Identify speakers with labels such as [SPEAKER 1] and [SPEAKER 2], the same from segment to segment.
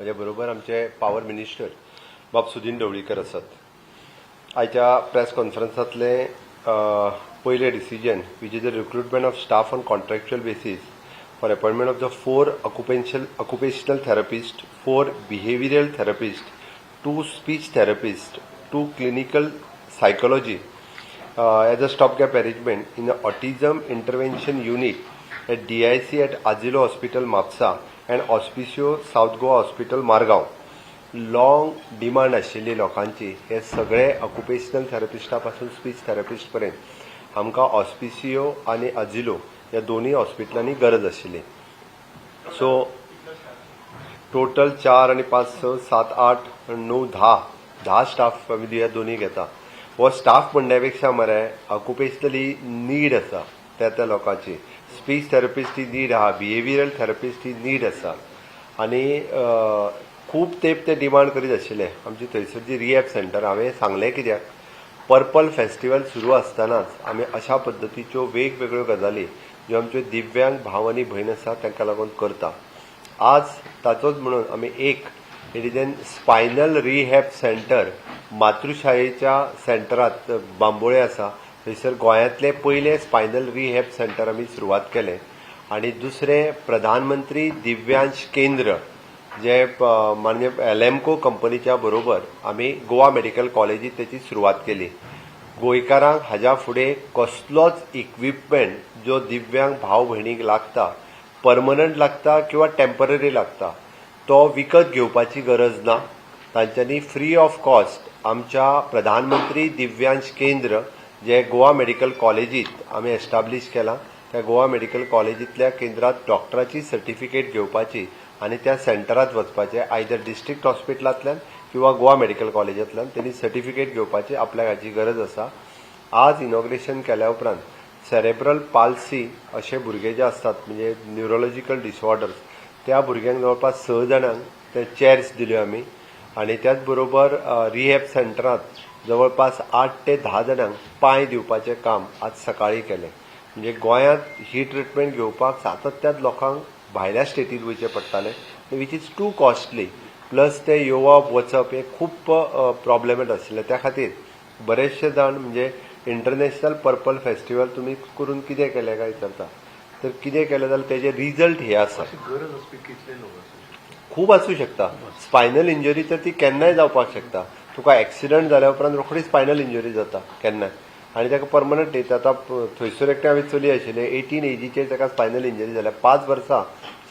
[SPEAKER 1] म्हजे बरोबर आमचे पावर मिनिस्टर बाब सुदीन ढवळीकर आसात आयच्या प्रेस कॉन्फरन्सांतले पयले decision which is the recruitment of staff on contractual basis for appointment of the four occupential occupational therapist four behavioural therapist two speech therapist two clinical psychology as a stop gap a in arrangement autism intervention unit at D I C at Asilo hospital Mapusa and Hospicio south Goa hospital Margao. Long demand आशिल्ली लोकांची हे सगळे occupational थेरपिस्टा पासून speech therapist पर्यंत. आमकां ऑस्पिशियो आनी अजिलो ह्या दोन्ही हॉस्पिटलांनी गरज आशिल्ली सो टोटल चार आणि पाच स सात आठ णव धा धा स्टाफ आमी ह्या दोन्ही घेता. हो स्टाफ म्हणण्यापेक्षा मरे ऑक्युपेशनली नीड आसा त्या त्या लोकांची. स्पीच थेरपिस्ट ही नीड आहा बिहेवियरल थेरपिस्ट ही नीड आसा आनी खूब तेंप ते डिमांड करीत आशिल्ले आमची थंयसर जी रिहॅब सेंटर हांवें सांगलें कित्याक? पर्पल फेस्टिवल सुरू आसतनाच आमी अशा पद्दतीच्यो वेगवेगळ्यो गजाली ज्यो आमच्यो दिव्यांग भाव आनी भयण आसा तांकां लागून करता. आज ताचोच म्हणून आमी एक it is an spinal rehab centre मातृशाळेच्या सेंटरात बांबोळे आसा. थंयसर गोंयांतले पयले स्पायनल रिहॅब सेंटर आमी सुरवात केलें. आनी दुसरें प्रधानमंत्री दिव्यांश केंद्र जे मान्य एलएमको कंपनीच्या बरोबर आमी गोवा मेडिकल कॉलेजीत तेची सुरवात केली. गोंयकारांक हाज्या फुडें कसलोच इक्विपमेंट जो दिव्यांग भाव भयणीक लागता परमनंट लागता किंवा टेंपररी लागता तो विकत घेवपाची गरज ना. तांच्यांनी फ्री ऑफ कॉस्ट आमच्या प्रधानमंत्री दिव्यांश केंद्र जे गोवा मेडिकल कॉलेजीत आमी एस्टाब्लीश केलां त्या गोवा मेडिकल कॉलेजींतल्या केंद्रात डॉक्टराची सर्टिफिकेट घेवपाची आनी त्या सेंटरात वचपाचें आयदर डिस्ट्रिक्ट हॉस्पिटलांतल्यान किंवा गोवा मेडिकल कॉलेजांतल्यान त्यांनी सर्टिफिकेट घेवपाची आपल्याक हाची गरज आसा आज इनॉग्रेशन केल्या उपरांत सेरेब्रल पाल्सी अशे भुरगे जे असतात म्हणजे न्युरोलॉजिकल डिसऑर्डर्स त्या भुरग्यांक जवळपास स जाणांक ते चेअर्स दिल्यो आमी आनी त्याच बरोबर रिहॅब सेंटरांत जवळपास आठ ते धा जाणांक पांय दिवपाचें काम आज सकाळी केलें. म्हणजे गोंयांत ही ट्रिटमेंट घेवपाक सातत्यान लोकांक भायल्या स्टेटींत वयचें पडटालें. Which is too costly plus ते येवप वचप हे खूब प्रॉब्लेमेट आशिल्ले. त्या खातीर बरेचशे जाण म्हणजे इंटरनॅशनल पर्पल फेस्टिवल तुमी करून कितें केलें काय विचारता? तर कितें केलें जाल्यार तेजे रिजल्ट हे आसा.
[SPEAKER 2] असू
[SPEAKER 1] खूब आसूं शकता. स्पायनल इंजरी तर ती केन्नाय जावपाक शकता. तुका एक्सिडंट जाल्या उपरांत रोखडीच स्पायनल इंजरी जाता केन्नाय आनी ताका परमनंट येता. आतां थंयसर एकटें हांवें चली आशिल्लें एटीन एजीचेर ताका स्पायनल इंजरी जाल्या पांच वर्सां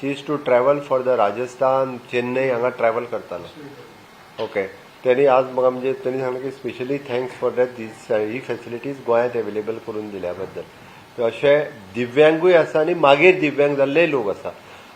[SPEAKER 1] she is to travel for the Rajasthan Chennai हांगा ट्रॅव्हल करतालो. ओके त्यांनी आज म्हाका म्हणजे त्यांनी सांगलें की specially thanks for that these he facilities गोंयांत अवेलेबल करून दिल्या बद्दल अशे दिव्यांगूय आसा आनी मागीर दिव्यांग जाल्लेय लोक आसा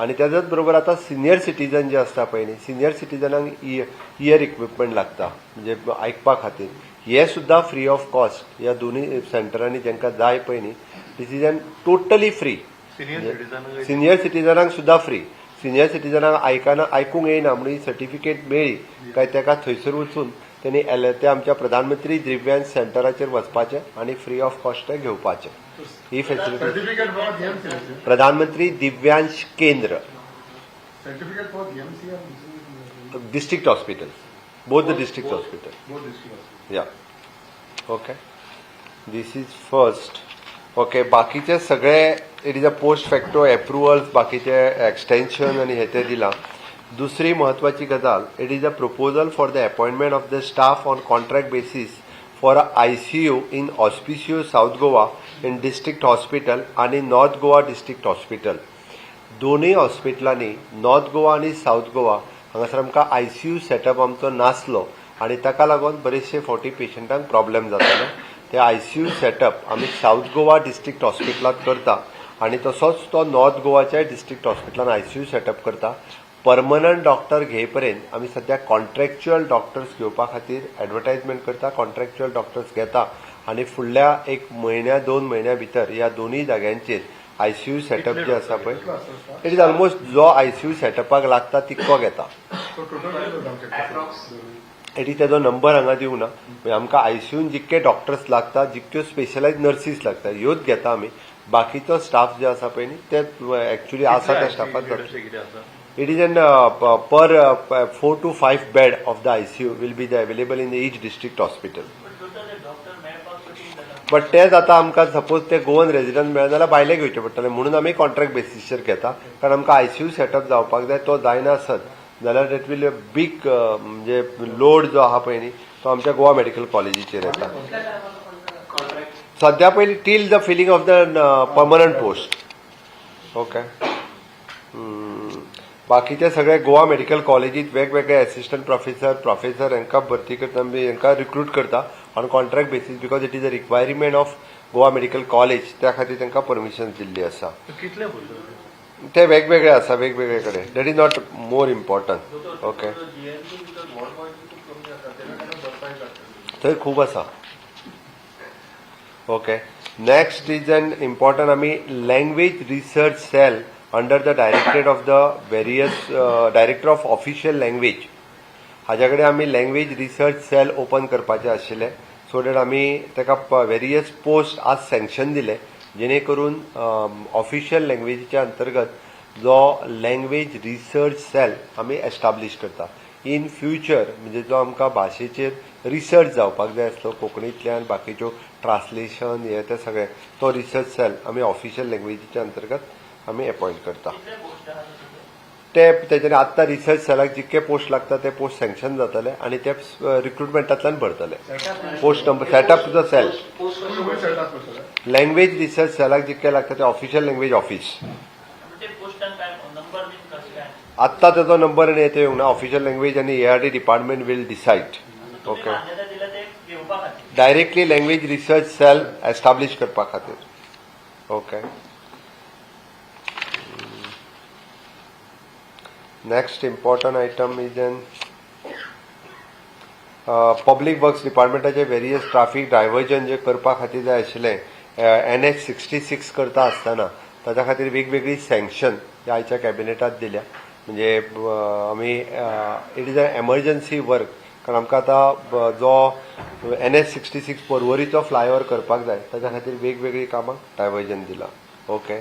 [SPEAKER 1] आनी त्याच्याच बरोबर आता सिनियर सिटीजन जे असता न्ही सिनियर सिटीजनांक इयर इक्विपमेंट लागता. म्हणजे आयकपा खातीर हे सुद्धा फ्री ऑफ कॉस्ट ह्या दोन्ही सेंटरांनी जेंकां जाय पळय न्ही an totally free
[SPEAKER 2] senior citizen
[SPEAKER 1] senior सिटीजनांक सुद्धा फ्री सिनियर सिटीजनांक आयकाना आयकूंक येयना म्हणून सर्टिफिकेट मेळ्ळी काय ताका थंयसर वचून त्यांनी एल ते आमच्या प्रधानमंत्री दिव्यांग सेंटराचेर वचपाचें आनी फ्री ऑफ कॉस्ट घेवपाचें ही facility. Pradhanmantri Divyansh Kendra. District hospital both the district hospital. Yeah okay this is first okay बाकीचे सगळे it is a post facto approvals बाकीचे एक्सटेन्शन आणि हे ते दिला. दुसरी महत्वाची गजाल it is a proposal for the appointment of the staff on contract basis for a I C U in Hospicio south Goa in district hospital आणि north Goa district hospital दोनूय हॉस्पिटलांनी नॉर्थ गोवा आणि साऊथ गोवा हांगासर आमकां आय सी यू सेटअप आमचो नासलो आनी ताका लागून बरेचशे फावटी पेशंटांक प्रॉब्लेम जाताले. ते आय सी यू सेटअप आमी साऊथ गोवा डिस्ट्रिक्ट हॉस्पिटलांत करता आनी तसोच तो नॉर्थ गोवाच्या डिस्ट्रिक्ट हॉस्पिटलांत आय सी यू सेटअप करता. परमनंट डॉक्टर घेय पर्यंत आमी सध्या कॉन्ट्रॅक्च्युअल डॉक्टर्स घेवपा खातीर एडवर्टायजमेंट करता कॉन्ट्रॅक्च्युअल डॉक्टर्स घेता आनी फुडल्या एक म्हयन्या दोन म्हयन्या भितर ह्या दोनूय जाग्यांचेर आयसीयू सेटअप जे आसा पळय इट इज ऑलमोस्ट जो आयसीयू सेटअपाक लागता तितको घेता.
[SPEAKER 3] So इज किती
[SPEAKER 1] एटी तेजो नंबर हांगा दिवं ना. म्हणजे आमकां आयसीयून जितके डॉक्टर्स लागता जितक्यो स्पेशलायज नर्सीस लागता ह्योच घेता आमी बाकीचो स्टाफ जे आसा पळय न्ही ते एक्चुअली आसा त्या स्टाफात जाता It is an uh, per uh, four to five bed of the ICU will be the available in each district hospital. But तेच आतां आमकां सपोज ते गोवन रेजिडंट मेळना जाल्यार भायले घेवचे पडटले. म्हणून आमी कॉन्ट्रॅक्ट बेसिसचेर घेता. कारण आमकां आयसीयू सेटअप जावपाक जाय तो जायना आसत जाल्यार डेट वील बीग म्हणजे लोड जो आहा पळय न्ही तो आमच्या गोवा मेडिकल कॉलेजीचेर येता. सध्या पयलीं till the filling of the permanent post okay बाकीचे सगळे गोवा मेडिकल कॉलेजीत वेगवेगळे असिस्टंट प्रोफेसर प्रोफेसर हांकां भरती करता हांकां रिक्रूट करता on contract basis because it is a requirement of Goa medical college त्या खातीर तांकां परमिशन दिल्ली आसा. ते वेगवेगळे आसा वेगवेगळे कडेन that is not more important okay थंय खूब आसा. Okay next is an important आमी language research cell under the directorate of the various director of official language हाज्या कडेन आमी लँग्वेज रिसर्च सेल ओपन करपाचें आशिल्लें सो डेट आमी ताका वेरियस पोस्ट आज सँक्शन दिले जेणे करून ऑफिशियल लँग्वेजीच्या अंतर्गत जो लँग्वेज रिसर्च सेल आमी एस्टाब्लीश करता. इन फ्युचर म्हणजे जो आमकां भाशेचेर रिसर्च जावपाक जाय आसलो कोंकणींतल्यान बाकीच्यो ट्रान्सलेशन हे ते सगळें तो रिसर्च सेल आमी ऑफिशियल लँग्वेजीच्या अंतर्गत आमी अपॉइंट करता. ते तेच्यानी आत्तां रिसर्च सेलाक जितके पोस्ट लागता ते पोस्ट सँक्शन जातले आनी ते रिक्रुटमेंटांतल्यान भरतले. Post number setup the cell language research सेलाक जितके लागता ते ऑफिशियल लँग्वेज ऑफिस आत्ता त्याचा नंबर आणि येते ना ऑफिशियल लँग्वेज आणि A R D department will decide okay directly language research cell establish करपा खातीर. Okay next important item is an public works डिपार्टमेंटाचे various traffic diversion जे करपा खातीर जाय आशिल्लें एन एच सिक्स्टी सिक्स करता आसतना ताच्या खातीर वेगवेगळी सँक्शन आयच्या कॅबिनेटात दिल्या. म्हणजे आमी it is a emergency work कारण आमकां आतां uh, जो एन एच सिक्स्टी सिक्स पर्वरीचो फ्लायओव्हर करपाक जाय ताच्या खातीर वेगवेगळी कामांक डायवर्जन दिलां. ओके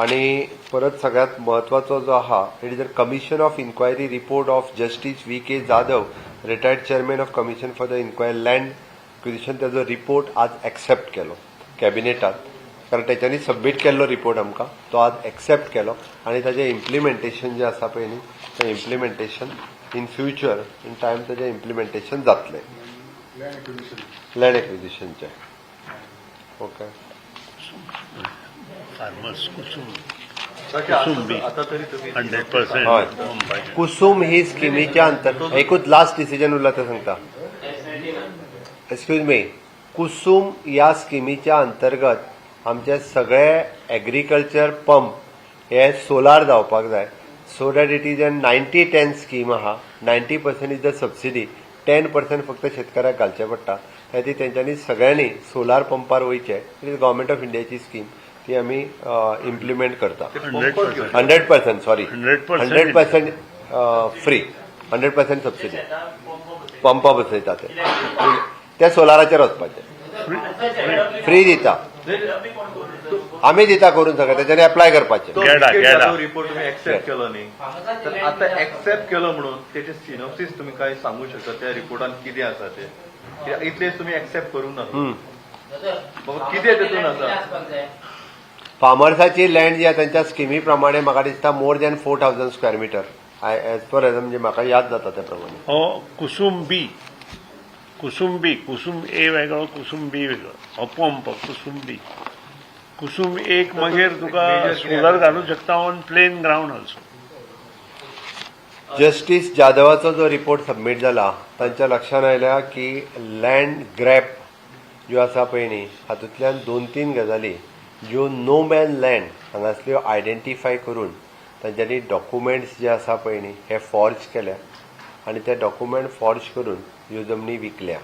[SPEAKER 1] आणि परत सगळ्यात महत्वाचो जो आहा it is a commission of inquiry report of justice V K Jadhav retired chairman of commission for the inquiry land acquisition त्याचो रिपोर्ट आज एक्सेप्ट केलो कॅबिनेटात कारण त्याच्यानी सबमीट केल्लो रिपोर्ट आमकां तो आज एक्सेप्ट केलो. आणि ताचें इम्प्लिमेंटेशन जें आसा पळय न्ही तें implementation in future in time ताचें इम्प्लिमेंटेशन जातलें.
[SPEAKER 3] Land
[SPEAKER 1] एक्विजिशनचें okay
[SPEAKER 4] farmers Kusum. Kusum B.
[SPEAKER 2] तरी
[SPEAKER 4] हंड्रेड
[SPEAKER 1] हय.
[SPEAKER 4] पर्सेंट
[SPEAKER 1] कुसुम ही स्किमीच्या अंतर एकूच लास्ट डिसिजन उरला ते सांगता. एक्सक्यूज मी कुसुम या स्किमीच्या अंतर्गत आमचे सगळे एग्रीकल्चर पंप हे सोलार जावपाक जाय. So that it is a ninety ten scheme आहा. Ninety percent is the subsidy ten percent फक्त शेतकऱ्याक घालचे पडटा. त्या खातीर तेंच्यांनी सगळ्यांनी सोलार पंपार वयचे इट इज गव्हर्मेंट ऑफ इंडियाची स्कीम ती आमी इम्प्लिमेंट करता
[SPEAKER 4] hundred percent
[SPEAKER 1] sorry
[SPEAKER 4] 100%
[SPEAKER 1] hundred percent free hundred percent subsidy pump बसयता ते. ते सोलाराचेर वचपाचे फ्री दिता. आमी दिता करून सगळें. तेच्यानी एप्लाय करपाचें
[SPEAKER 2] रिपोर्ट तुम्ही ऍक्सेप्ट केलो न्ही. तर आता ऍक्सेप्ट केलो म्हणून त्याचे सिनॉप्सिस तुम्ही काय सांगू शकता. त्या रिपोर्टान कितें आसा ते. इतलेच तुम्ही ऍक्सेप्ट करूंक ना कितें तेतून आसा
[SPEAKER 1] फार्मर्साची लँड जी आहा त्यांच्या स्किमी प्रमाणे म्हाका दिसता more than four thousand square metre I as per as म्हणजे म्हाका याद जाता त्या प्रमाणे
[SPEAKER 4] हो कुसुम बी. कुसुम बी. कुसुम ए वेगळो कुसुम बी वेगळो. हो पंप कुसुम बी. कुसुम एक मागीर तुका सोलर घालूंक शकता on plain ground also
[SPEAKER 1] justice जाधवाचो जो रिपोर्ट सबमीट जाला तांच्या लक्षात आयल्या की लँड ग्रॅप ज्यो आसा पळय न्ही हातूंतल्यान दोन तीन गजाली ज्यो नो मॅन लँड हांगासल्यो आयडेंटिफाय करून तांच्यांनी डॉक्युमेंट्स जे आसा पळय न्ही हे फॉर्ज केल्या. आनी ते डॉक्युमेंट फॉर्ज करून ह्यो जमनी विकल्या.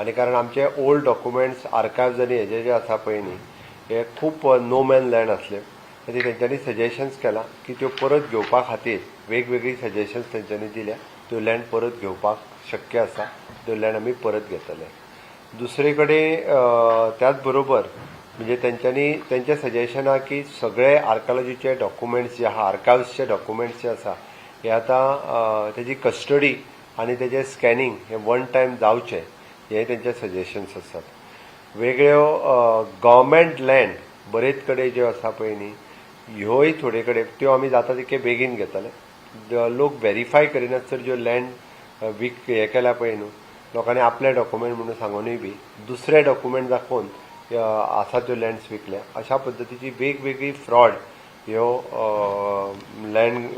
[SPEAKER 1] आनी कारण आमचे ओल्ड डॉक्युमेंट्स आर्कायव्ज आनी हेजे जे आसा पळय न्ही हे खूब नो मॅन लँड आसले खातीर तेंच्यांनी सजेशन्स केला की त्यो परत घेवपा खातीर वेगवेगळी सजेशन्स तेंच्यांनी दिल्या. त्यो लँड परत घेवपाक शक्य आसा त्यो लँड आमी परत घेतले. दुसरे कडेन uh, त्याच बरोबर म्हणजे त्यांच्यानी त्यांचे सजेशन हा की सगळे आर्कॉलॉजीचे डॉक्युमेंट्स जे आहा आर्कायव्सचे डॉक्युमेंट्स जे आसा हे आतां तेजी कस्टडी आनी तेजें स्कॅनिंग हे वन टायम जावचें हे तेंचे सजेशन्स आसात वेगळ्यो गव्हर्मेंट लँड बरेच कडेन ज्यो आसा पळय न्ही ह्योय थोडे कडेन त्यो आमी जाता तितके बेगीन घेतले. लोक व्हेरीफाय करिनासर ज्यो लँड वीक हे केल्या पळय न्हू लोकांनी आपले डॉक्युमेंट म्हणून सांगूनय बी दुसरे डॉक्युमेंट दाखोवन आसा त्यो लँड्स विकल्या. अशा पद्दतीची वेगवेगळी फ्रॉड ह्यो land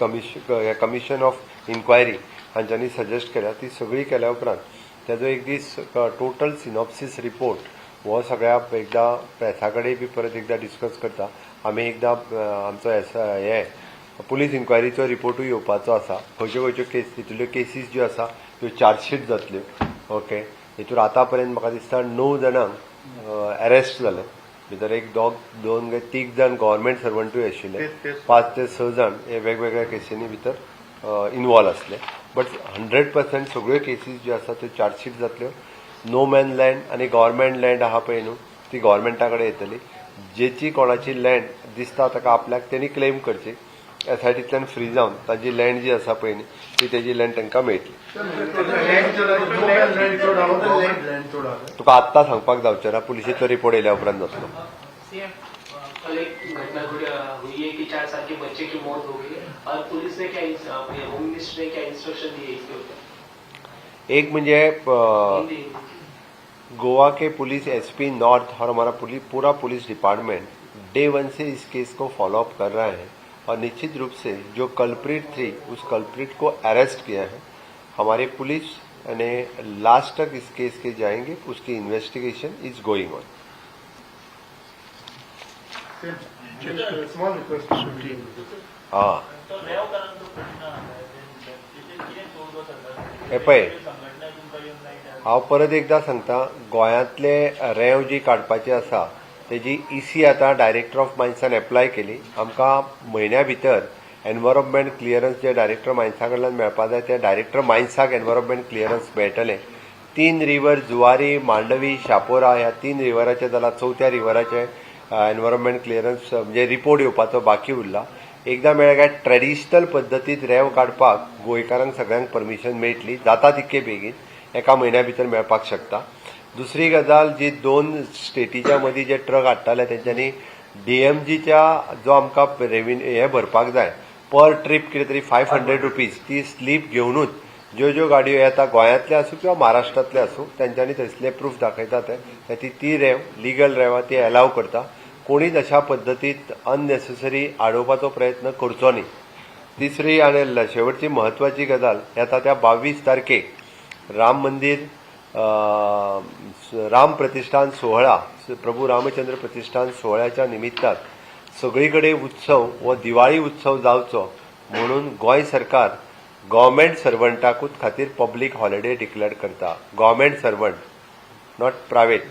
[SPEAKER 1] commission commission of inquiry हांच्यांनी suggest केल्या. ती सगळी केल्या उपरांत त्याचो एक दीस टोटल सिनॉप्सीस रिपोर्ट हो सगळ्या एकदा प्रेसा कडेन बी परत एकदा डिस्कस करता. आमी एकदा आमचो हे पुलीस इन्क्वायरीचो रिपोर्टूय येवपाचो आसा. खंयच्यो खंयच्यो केस तितुल्यो केसीस ज्यो आसा त्यो चार्जशीट जातल्यो. ओके हितूर आतां पर्यंत म्हाका दिसता णव जाणांक अरेस्ट जाले भितर एक दोग दोन काय तीग जाण गव्हर्मेंट सर्वंटूय आशिल्ले. पाच ते स जाण हे वेगवेगळ्या केसींनी भितर इन्वॉल्व आसले बट हंड्रेड पर्सेंट सगळ्यो केसीस ज्यो आसा त्यो चार्जशीट जातल्यो नो मॅन लँड आनी गव्हर्मेंट लँड आहा पळय न्हू ती गव्हर्मेंटा कडेन येतली. जेची कोणाची लँड दिसता ताका आपल्याक तेणी क्लेम करची. एसआयटींतल्यान फ्री जावन ताजी लँड जी आसा पळय न्ही ती तेज़ी लँड तांकां मेळटली तुका आत्तां सांगपाक जावचें ना पुलिशेचो रिपोर्ट येयल्या उपरांत जातलो
[SPEAKER 5] कल एक घटना हुई हुई है कि चार साल के बच्चे की मौत हो गई और पुलिस ने क्या इंस- अपने होम मिनिस्टर ने क्या इंस्ट्रक्शन दिए इसके ऊपर?
[SPEAKER 1] एक
[SPEAKER 5] हिंदी।
[SPEAKER 1] गोवा के पुलिस एसपी नॉर्थ और हमारा पुलिस पूरा पुलिस डिपार्टमेंट डे वन से इस केस को फॉलो अप कर रहा है। और निश्चित रूप से जो कल्प्रिट थी उस कल्प्रिट को अरेस्ट किया है। हमारे पुलिस ने लास्ट तक इस केस के जाएंगे उसकी investigation is going on
[SPEAKER 3] Small request.
[SPEAKER 1] हाँ। पळय हांव परत एकदा सांगता गोंयांतले रेंव जी काडपाची आसा तेजी इसी आतां डायरेक्टर ऑफ मायन्सान एप्लाय केली. आमकां म्हयन्या भितर एनवायरमेंट क्लियरन्स जे डायरेक्टर मायन्सा कडल्यान मेळपा जाय ते डायरेक्टर मायन्साक एनवायरमेंट क्लियरन्स मेळटले तीन रिवर जुवारी मांडवी शापोरा ह्या तीन रिवराचे जाल्यार चवथ्या रिवराचे एनवायरमेंट क्लियरन्स म्हणजे रिपोर्ट येवपाचो बाकी उरला. एकदा मेळ्ळें काय ट्रेडिशनल पद्दतीत रेंव काडपाक गोंयकारांक सगळ्यांक परमिशन मेळटली. जाता तितके बेगीन एका म्हयन्या भितर मेळपाक शकता. दुसरी गजाल जी दोन स्टेटीच्या मदीं जे ट्रक हाडटाले तेंच्यांनी डीएमजीच्या जो आमकां रेव्हेन्यू हे भरपाक जाय पर ट्रीप कितें तरी फायव हंड्रेड रुपीज ती स्लीप घेवनूच ज्यो ज्यो गाडयो येता गोंयांतले आसूं किंवा महाराष्ट्रांतले आसूं तेंच्यांनी थंयसले प्रूफ दाखयता ते ती ती रेंव लिगल रेंवां ती एलाव करता. कोणीच अशा पद्दतीत अननेसेसरी आडोवपाचो प्रयत्न करचो न्ही. तिसरी आनी शेवटची म्हत्वाची गजाल येता त्या बावीस तारखेक राम मंदीर राम प्रतिष्ठान सोहळा प्रभू रामचंद्र प्रतिष्ठान सोहळ्याच्या निमित्तान सगळीकडे उत्सव व दिवाळी उत्सव जावचो म्हणून गोंय सरकार गव्हर्मेंट सर्वंटाकूच खातीर पब्लीक हॉलिडे डिक्लेअर करता. Government servant not private.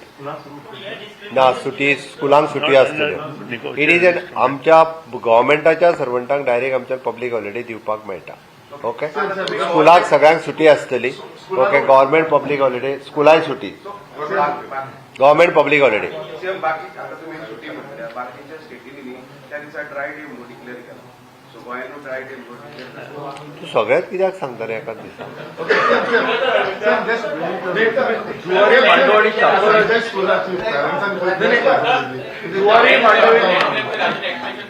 [SPEAKER 1] ना सुटी स्कुलांक सुटी आसतल्यो इट इज एन आमच्या गव्हर्मेंटाच्या सर्वंटांक डायरेक्ट आमच्या पब्लीक हॉलिडे दिवपाक मेळटा. ओके स्कूल सगळ्यांक सुटी आसतली. Okay government public holiday school सुटी. गवर्नमेंट पब्लीक हॉलिडे तू सग क्या संगता रे एकाच दिसा?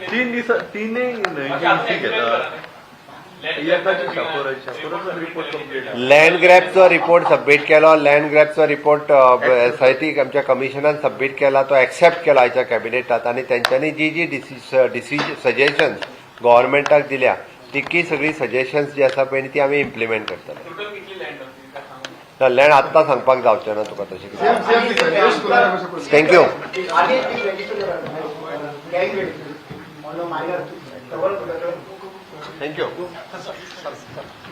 [SPEAKER 2] तीन दिसा तीनय
[SPEAKER 1] लँड ग्रॅबचो रिपोर्ट सबमीट केलो लँड ग्रॅबचो रिपोर्ट एसआयटी आमच्या कमिशनान सबमीट केला तो एक्सेप्ट केला आयच्या कॅबिनेटात आणि त्यांच्यानी जी जी डिसिजन सजेशन्स गव्हर्मेंटाक दिल्या तितकी सगळी सजेशन्स जी आसा पळय ती आमी इम्प्लिमेंट करतले
[SPEAKER 5] कितली लँड होती काय सांगू
[SPEAKER 1] लँड आत्तां सांगपाक जावचें ना तुका तशें
[SPEAKER 3] पडलें.
[SPEAKER 1] Thank you
[SPEAKER 6] on the minor, cover
[SPEAKER 1] thank you